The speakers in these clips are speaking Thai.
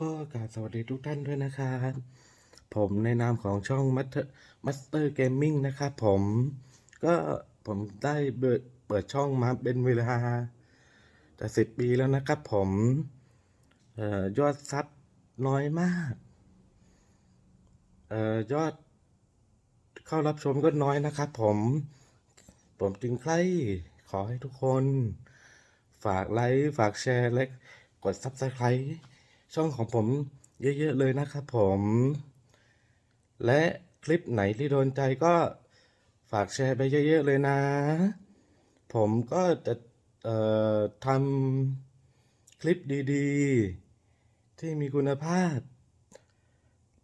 ก็กราบสวัสดีทุกท่านด้วยนะครับ ผมในนามของช่อง Master Master Gaming นะครับผมก็ผมได้เปิดช่องมาเป็นเวลาจะสิบปีแล้วนะครับผมออยอดซับน้อยมากออยอดเข้ารับชมก็น้อยนะครับผม ผมจึงใคร่ขอให้ทุกคน ฝากไลค์ ฝากแชร์และกด Subscribe ช่องของผมเยอะๆเลยนะครับผม และคลิปไหนที่โดนใจก็ฝากแชร์ไปเยอะๆเลยนะ ผมก็จะทำคลิปดีๆ ที่มีคุณภาพ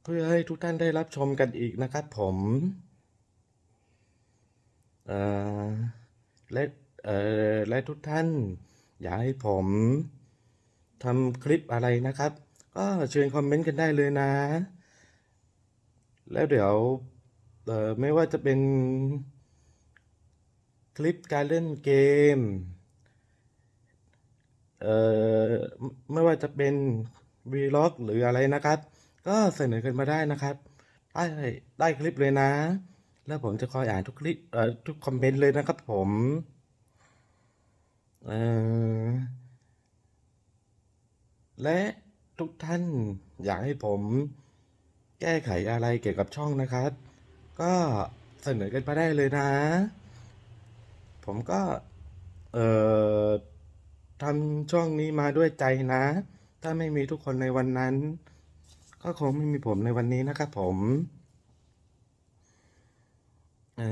เพื่อให้ทุกท่านได้รับชมกันอีกนะครับผมและและทุกท่าน อยากให้ผม ทำคลิปอะไรนะครับ ก็เชิญคอมเมนต์กันได้เลยนะ แล้วเดี๋ยวเออไม่ว่าจะเป็นคลิปการเล่นเกมเอ่อไม่ว่าจะเป็นวีล็อกหรืออะไรนะครับ ก็เสนอกันมาได้นะครับ ได้ได้คลิปเลยนะ แล้วผมจะคอยอ่านทุกคลิปเอ่อทุกคอมเมนต์เลยนะครับผมเอ่อ และทุกท่านอยากให้ผมแก้ไขอะไรเกี่ยวกับช่องนะครับ ก็เสนอกันมาได้เลยนะ ผมก็ เอ่อทำช่องนี้มาด้วยใจนะ ถ้าไม่มีทุกคนในวันนั้น ก็คงไม่มีผมในวันนี้นะครับผม เอ่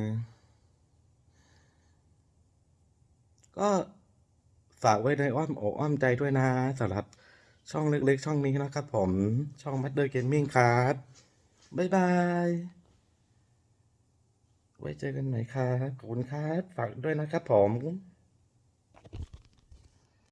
อก็ ฝากไว้ในอ้อมอกอ้อมใจด้วยนะสำหรับช่องเล็กๆ ช่องนี้นะครับผม ช่องพัดเดอร์เกมมิ่งครับ บ๊ายบาย ไว้เจอกันใหม่ครับ ขอบคุณครับ ฝากด้วยนะครับผม